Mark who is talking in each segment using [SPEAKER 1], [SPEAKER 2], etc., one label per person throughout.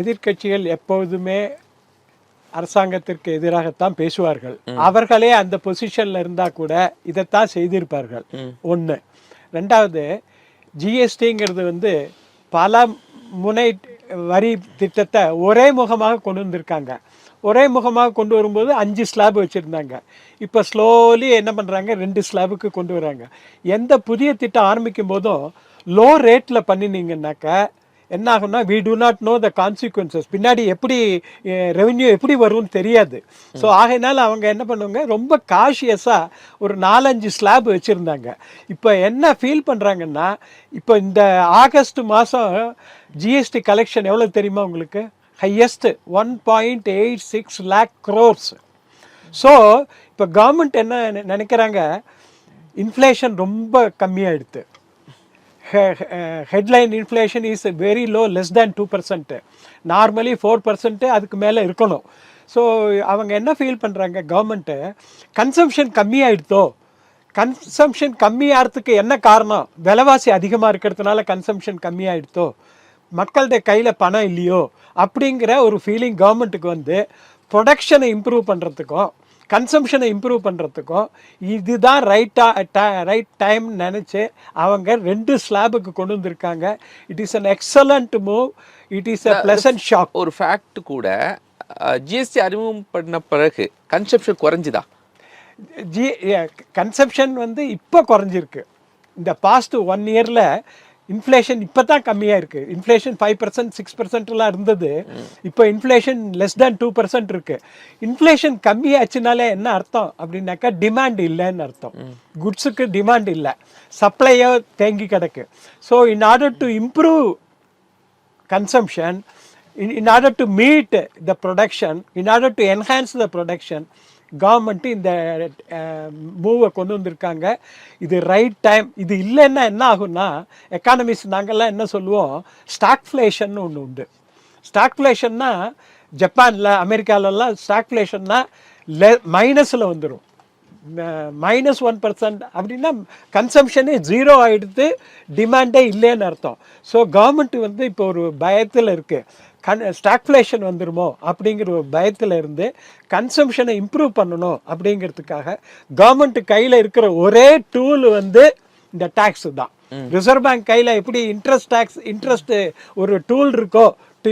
[SPEAKER 1] எதிர்க்கட்சிகள் எப்பொழுதுமே அரசாங்கத்திற்கு எதிராகத்தான் பேசுவார்கள். அவர்களே அந்த பொசிஷன்ல இருந்தா கூட இதைத்தான் செய்திருப்பார்கள். ஒன்று ரெண்டாவது ஜிஎஸ்டிங்கிறது வந்து பல முனை வரி திட்டத்தை ஒரே முகமாக கொண்டு வந்திருக்காங்க. ஒரே முகமாக கொண்டு வரும்போது அஞ்சு ஸ்லாப் வச்சுருந்தாங்க. இப்போ ஸ்லோலி என்ன பண்ணுறாங்க ரெண்டு ஸ்லாபுக்கு கொண்டு வராங்க. எந்த புதிய திட்டம் ஆரம்பிக்கும் போதும் லோ ரேட்டில் பண்ணினீங்கன்னாக்கா என்ன ஆகும்னா we do not know the consequences பின்னாடி எப்படி eh, ரெவென்யூ எப்படி வரும்னு தெரியாது. ஸோ ஆகையினால அவங்க என்ன பண்ணுவாங்க ரொம்ப காஷியஸாக ஒரு நாலஞ்சு ஸ்லாப் வச்சுருந்தாங்க. இப்போ என்ன ஃபீல் பண்ணுறாங்கன்னா இப்போ இந்த ஆகஸ்ட் மாதம் ஜிஎஸ்டி கலெக்ஷன் எவ்வளோ தெரியுமா உங்களுக்கு? Highest one point eight six lakh crores so இப்போ கவர்மெண்ட் என்ன நினை- நினைக்கிறாங்க இன்ஃப்ளேஷன் ரொம்ப கம்மியாகிடுது headline inflation is very low less than two percent normally four percent அதுக்கு மேலே இருக்கணும். ஸோ அவங்க என்ன ஃபீல் பண்ணுறாங்க கவர்மெண்ட்டு கன்சம்ஷன் கம்மியாயிடுதோ? கன்சம்ஷன் கம்மியாகிறதுக்கு என்ன காரணம்? விலைவாசி அதிகமாக இருக்கிறதுனால கன்சம்ஷன் கம்மியாயிடுதோ? மக்களுடைய கையில் பணம் இல்லையோ? அப்படிங்கிற ஒரு ஃபீலிங் கவர்மெண்ட்டுக்கு வந்து ப்ரொடக்ஷனை இம்ப்ரூவ் பண்ணுறதுக்கும் கன்சம்ஷனை இம்ப்ரூவ் பண்ணுறதுக்கும் இதுதான் ரைட்டா ரைட் டைம் நினச்சி அவங்க ரெண்டு ஸ்லாபுக்கு கொண்டு வந்திருக்காங்க. It is an excellent move it is a pleasant shock
[SPEAKER 2] ஒரு ஃபேக்ட் கூட ஜிஎஸ்டி அறிமுகம் பண்ண பிறகு கன்செப்ஷன் குறைஞ்சுதா?
[SPEAKER 1] ஜி கன்சப்ஷன் வந்து இப்போ குறைஞ்சிருக்கு. இந்த பாஸ்ட் ஒன் இயரில் இன்ஃப்ளேஷன் இப்போ தான் கம்மியாக இருக்குது இன்ஃப்ளேஷன் ஃபைவ் பர்சன்ட் சிக்ஸ் பர்சன்ட்லாம் இருந்தது. இப்போ inflation less than two percent இருக்குது இன்ஃப்ளேஷன் கம்மியாச்சுனாலே என்ன அர்த்தம்? அப்படின்னாக்கா டிமாண்ட் இல்லைன்னு அர்த்தம். குட்ஸுக்கு டிமாண்ட் இல்லை. சப்ளையோ தேங்கி கிடக்கு. So in order to improve consumption in, in order to meet the production in order to enhance the production government இந்த மூவை கொண்டு வந்திருக்காங்க. இது ரைட் டைம் இது இல்லைன்னா என்ன ஆகும்னா எக்கானமிஸ் நாங்கள்லாம் என்ன சொல்லுவோம்? ஸ்டாக்ஃப்ளேஷன் ஒன்று உண்டு. ஸ்டாக்ஃப்ளேஷன்னா ஜப்பானில் அமெரிக்காலலாம் ஸ்டாக்ஃப்ளேஷன்னா லெ மைனஸில் வந்துடும் மைனஸ் ஒன் பர்சன்ட் அப்படின்னா கன்சம்ஷனே ஜீரோ ஆகிடுது டிமாண்டே இல்லைன்னு அர்த்தம். ஸோ கவர்மெண்ட் வந்து இப்போ ஒரு பயத்தில் இருக்குது கன் ஸ்டாக்ஃப்ளேஷன் வந்துருமோ அப்படிங்கிற ஒரு பயத்தில் இருந்து கன்சம்ஷனை இம்ப்ரூவ் பண்ணணும் அப்படிங்கிறதுக்காக கவர்மெண்ட் கையில் இருக்கிற ஒரே டூல் வந்து இந்த டேக்ஸ் தான். ரிசர்வ் பேங்க் கையில் எப்படி இன்ட்ரெஸ்ட் டேக்ஸ் இன்ட்ரெஸ்ட் ஒரு டூல் இருக்கோ to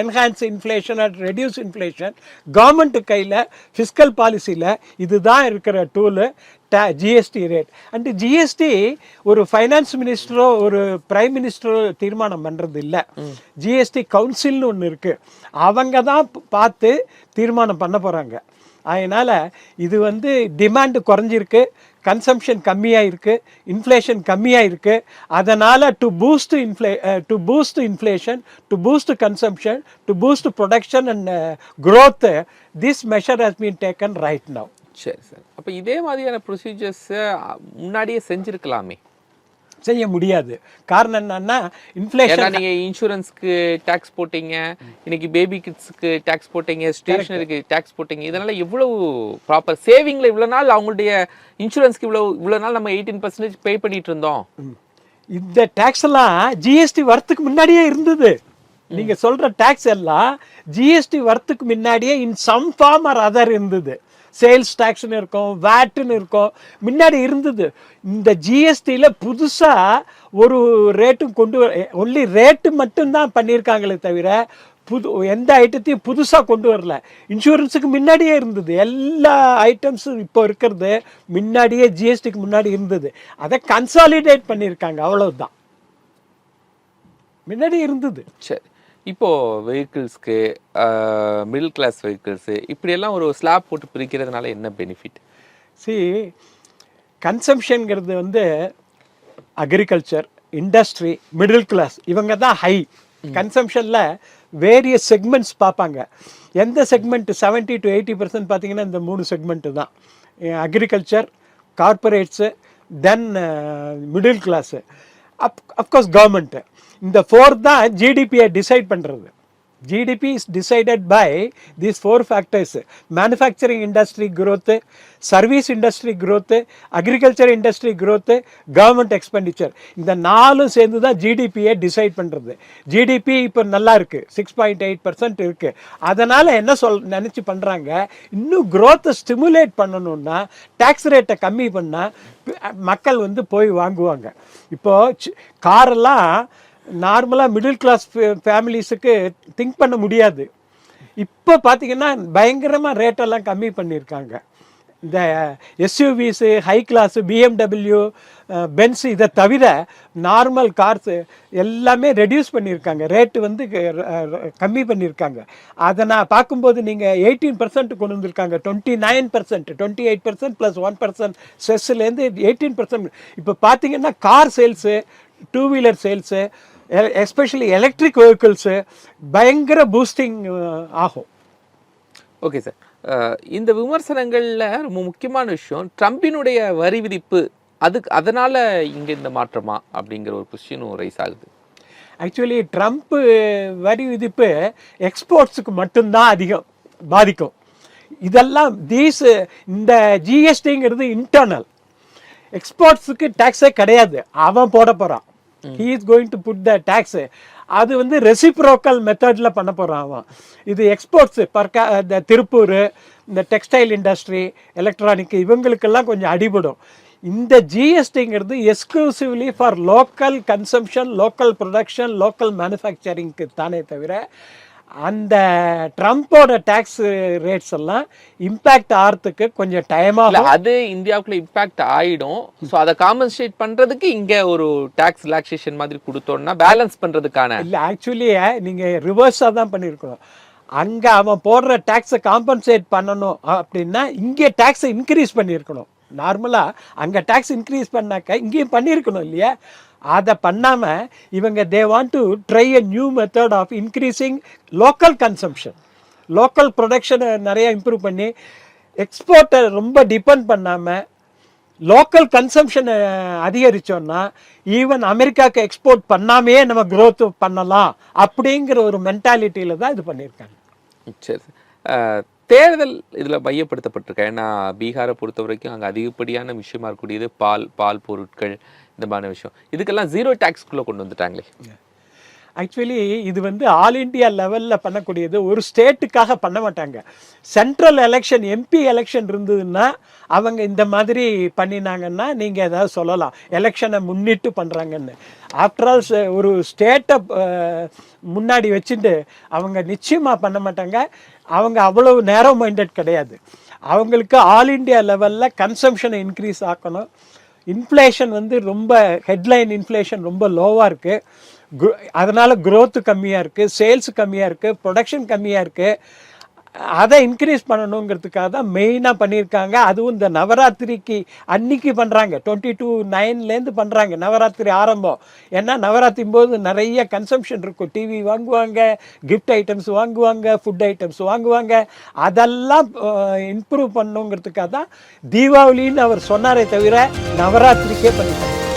[SPEAKER 1] enhance inflation at reduce inflation government கையில் ஃபிஸ்கல் பாலிசியில் இதுதான் இருக்கிற tool the GST rate and GST ஒரு ஃபைனான்ஸ் மினிஸ்டரோ ஒரு பிரைம் மினிஸ்டரோ தீர்மானம் பண்ணுறது இல்லை ஜிஎஸ்டி கவுன்சில்னு ஒன்று இருக்குது அவங்க தான் பார்த்து தீர்மானம் பண்ண போகிறாங்க அதனால் இது வந்து டிமாண்டு குறைஞ்சிருக்கு. கன்சம்ஷன் கம்மியாக இருக்குது இன்ஃப்ளேஷன் கம்மியாக இருக்குது அதனால் to boost இன்ஃப்ளே to boost inflation to boost consumption to boost production and growth this measure has been taken right now
[SPEAKER 2] சரி சார். அப்போ இதே மாதிரியான ப்ரொசீஜர்ஸை முன்னாடியே செஞ்சுருக்கலாமே.
[SPEAKER 1] செய்ய முடியாது. காரணம் என்னன்னா இன்ஃப்ளேஷன்
[SPEAKER 2] நீங்க இன்சூரன்ஸ்க்கு டாக்ஸ் போட்டீங்க இன்னைக்கு பேபி கிட்ஸ்க்கு டாக்ஸ் போட்டீங்க ஸ்டேஷனரிக்கு டாக்ஸ் போட்டீங்க இதனால இவ்வளவு ப்ராப்பர் சேவிங்ல இவ்வளவு நாள் அவங்களுடைய இன்சூரன்ஸ்க்கு இவ்வளவு இவ்வளவு நாள் நம்ம எயிட்டீன் பர்சன்டேஜ் பே பண்ணிட்டு இருந்தோம்.
[SPEAKER 1] இந்த டேக்ஸ் எல்லாம் ஜிஎஸ்டி வரத்துக்கு முன்னாடியே இருந்தது. நீங்க சொல்ற டேக்ஸ் எல்லாம் ஜிஎஸ்டி வரத்துக்கு முன்னாடியே in some form or other இருந்தது. சேல்ஸ் டேக்ஸ்னு இருக்கும் வேட்டுன்னு இருக்கும். முன்னாடி இருந்தது. இந்த ஜிஎஸ்டியில் புதுசாக ஒரு ரேட்டும் கொண்டு வர ஒன்லி ரேட்டு மட்டும்தான் பண்ணியிருக்காங்களே தவிர புது எந்த ஐட்டத்தையும் புதுசாக கொண்டு வரல. இன்சூரன்ஸுக்கு முன்னாடியே இருந்தது. எல்லா ஐட்டம்ஸும் இப்போ இருக்கிறது. முன்னாடியே ஜிஎஸ்டிக்கு முன்னாடி இருந்தது. அதை கன்சாலிடேட் பண்ணியிருக்காங்க. அவ்வளோதான் முன்னாடி இருந்தது.
[SPEAKER 2] சரி. இப்போ வெஹிக்கிள்ஸ்க்கு மிடில் கிளாஸ் வெஹிக்கிள்ஸு இப்படியெல்லாம் ஒரு ஸ்லாப் போட்டு பிரிக்கிறதுனால என்ன பெனிஃபிட்
[SPEAKER 1] சி கன்சம்ஷன்ங்கிறது வந்து அக்ரிகல்ச்சர் இண்டஸ்ட்ரி மிடில் கிளாஸ் இவங்க தான் ஹை கன்சம்ஷனில் வேரியஸ் செக்மெண்ட்ஸ் பார்ப்பாங்க. எந்த segment seventy to eighty percent பார்த்தீங்கன்னா இந்த மூணு செக்மெண்ட்டு தான். Agriculture corporates then middle class up of course government இந்த ஃபோர் தான் ஜிடிபியை டிசைட் பண்ணுறது GDP is decided by these four factors manufacturing industry growth service industry growth agriculture industry growth government expenditure இந்த நாலும் சேர்ந்து தான் ஜிடிபியை டிசைட் பண்ணுறது ஜிடிபி இப்போ நல்லா இருக்குது சிக்ஸ் பாயிண்ட் எயிட் பர்சன்ட் இருக்குது அதனால் என்ன சொல் நினச்சி பண்ணுறாங்க இன்னும் க்ரோத்தை ஸ்டிமுலேட் பண்ணணுன்னா டேக்ஸ் ரேட்டை கம்மி பண்ணால் மக்கள் வந்து போய் வாங்குவாங்க. இப்போது காரெல்லாம் நார்மலாக மிடில் கிளாஸ் ஃபேமிலிஸுக்கு திங்க் பண்ண முடியாது. இப்போ பார்த்தீங்கன்னா பயங்கரமாக ரேட்டெல்லாம் கம்மி பண்ணியிருக்காங்க இந்த SUVs high class BMW Benz இதை தவிர நார்மல் கார்ஸு எல்லாமே ரெடியூஸ் பண்ணியிருக்காங்க ரேட்டு வந்து கம்மி பண்ணியிருக்காங்க அதை நான் பார்க்கும்போது நீங்கள் எயிட்டீன் பர்சன்ட் கொண்டு வந்திருக்காங்க. Twenty nine percent twenty eight percent plus one percent செஸ்லேருந்து eighteen percent இப்போ பார்த்தீங்கன்னா car sales two wheeler sales especially electric vehicles பயங்கர பூஸ்டிங் ஆகும்.
[SPEAKER 2] ஓகே சார் இந்த விமர்சனங்கள்ல ரொம்ப முக்கியமான விஷயம் ட்ரம்பினுடைய வரி விதிப்பு அதுக்கு அதனால இங்க இந்த மாற்றமா அப்படிங்கிற ஒரு கொஸ்டினும் ரைஸ் ஆகுது.
[SPEAKER 1] ஆக்சுவலி ட்ரம்ப் வரி விதிப்பு எக்ஸ்போர்ட்ஸுக்கு மட்டும்தான் அதிகம் பாதிக்கும். இதெல்லாம் தீஸ் இந்த ஜிஎஸ்டிங்கிறது இன்டர்னல் எக்ஸ்போர்ட்ஸுக்கு டேக்ஸே கிடையாது. அவன் போட போகிறான் he is going to put the tax அது வந்து ரெசிப்ரோக்கல் மெத்தடில் பண்ண போகிறான் அவன். இது எக்ஸ்போர்ட்ஸு பர்கா இந்த திருப்பூர் இந்த டெக்ஸ்டைல் இண்டஸ்ட்ரி எலக்ட்ரானிக் இவங்களுக்கெல்லாம் கொஞ்சம் அடிபடும். இந்த ஜிஎஸ்டிங்கிறது exclusively for local consumption local production local மேனுஃபேக்சரிங்க்கு தானே தவிர அந்த ட்ரம்ப்போட டேக்ஸ் ரேட்ஸ் எல்லாம் இம்பேக்ட் ஆகிறதுக்கு கொஞ்சம் டைம் ஆகும்.
[SPEAKER 2] அது இந்தியாவுக்குள்ள இம்பாக்ட் ஆயிடும். ஸோ அதை காம்பன்சேட் பண்றதுக்கு இங்க ஒரு டாக்ஸ் ரிலாக்ஸேஷன் மாதிரி கொடுத்தோம்னா பேலன்ஸ் பண்றதுக்கான.
[SPEAKER 1] இல்லை ஆக்சுவலி நீங்கள் ரிவர்ஸாக தான் பண்ணியிருக்கணும் அங்கே அவன் போடுற டேக்ஸை காம்பன்சேட் பண்ணணும் அப்படின்னா இங்கே டேக்ஸை இன்க்ரீஸ் பண்ணியிருக்கணும் நார்மலாக அங்கே டேக்ஸ் இன்க்ரீஸ் பண்ணாக்க இங்கேயும் பண்ணியிருக்கணும் இல்லையா? அதை பண்ணாமல் இவங்க they want to try a new method of increasing local consumption local ப்ரொடக்ஷனை நிறைய இம்ப்ரூவ் பண்ணி எக்ஸ்போர்ட்டை ரொம்ப டிபெண்ட் பண்ணாமல் லோக்கல் கன்சம்ஷனை அதிகரித்தோன்னா ஈவன் அமெரிக்காவுக்கு எக்ஸ்போர்ட் பண்ணாமையே நம்ம க்ரோத் பண்ணலாம் அப்படிங்கிற ஒரு மென்டாலிட்டியில் தான் இது பண்ணியிருக்காங்க.
[SPEAKER 2] சரி. தேர்தல் இதில் மையப்படுத்தப்பட்டிருக்க? ஏன்னா பீகாரை பொறுத்த வரைக்கும் அங்கே அதிகப்படியான விஷயமா இருக்கக்கூடியது பால் பால் பொருட்கள் இந்த மாதிரி விஷயம். இதுக்கெல்லாம் ஜீரோ டேக்ஸ்குள்ளே கொண்டு வந்துட்டாங்களே.
[SPEAKER 1] ஆக்சுவலி இது வந்து ஆல் இண்டியா லெவலில் பண்ணக்கூடியது. ஒரு ஸ்டேட்டுக்காக பண்ண மாட்டாங்க. சென்ட்ரல் எலெக்ஷன் எம்பி எலெக்ஷன் இருந்ததுன்னா அவங்க இந்த மாதிரி பண்ணினாங்கன்னா நீங்கள் ஏதாவது சொல்லலாம். எலெக்ஷனை முன்னிட்டு பண்ணுறாங்கன்னு ஆஃப்டர் ஆல் ஒரு ஸ்டேட்டை முன்னாடி வச்சுட்டு அவங்க நிச்சயமாக பண்ண மாட்டாங்க. அவங்க அவ்வளவு நேரோ மைண்டட் கிடையாது. அவங்களுக்கு ஆல் இண்டியா லெவலில் கன்சம்ஷனை இன்க்ரீஸ் ஆக்கணும். இன்ஃப்ளேஷன் வந்து ரொம்ப ஹெட்லைன் இன்ஃப்ளேஷன் ரொம்ப லோவாக இருக்குது அதனால் க்ரோத்து கம்மியாக இருக்குது சேல்ஸ் கம்மியாக இருக்குது ப்ரொடக்ஷன் கம்மியாக இருக்குது அதை இன்க்ரீஸ் பண்ணணுங்கிறதுக்காக தான் மெயினாக பண்ணியிருக்காங்க. அதுவும் இந்த நவராத்திரிக்கு அன்னைக்கு பண்ணுறாங்க டுவெண்ட்டி டூ நைன்லேருந்து பண்ணுறாங்க நவராத்திரி ஆரம்பம். ஏன்னா நவராத்திரி போது நிறைய கன்சம்ஷன் இருக்கும். டிவி வாங்குவாங்க கிஃப்ட் ஐட்டம்ஸ் வாங்குவாங்க ஃபுட் ஐட்டம்ஸ் வாங்குவாங்க. அதெல்லாம் இம்ப்ரூவ் பண்ணுங்கிறதுக்காக தான் தீபாவளின்னு அவர் சொன்னாரே தவிர நவராத்திரிக்கே பண்ணிட்டாங்க.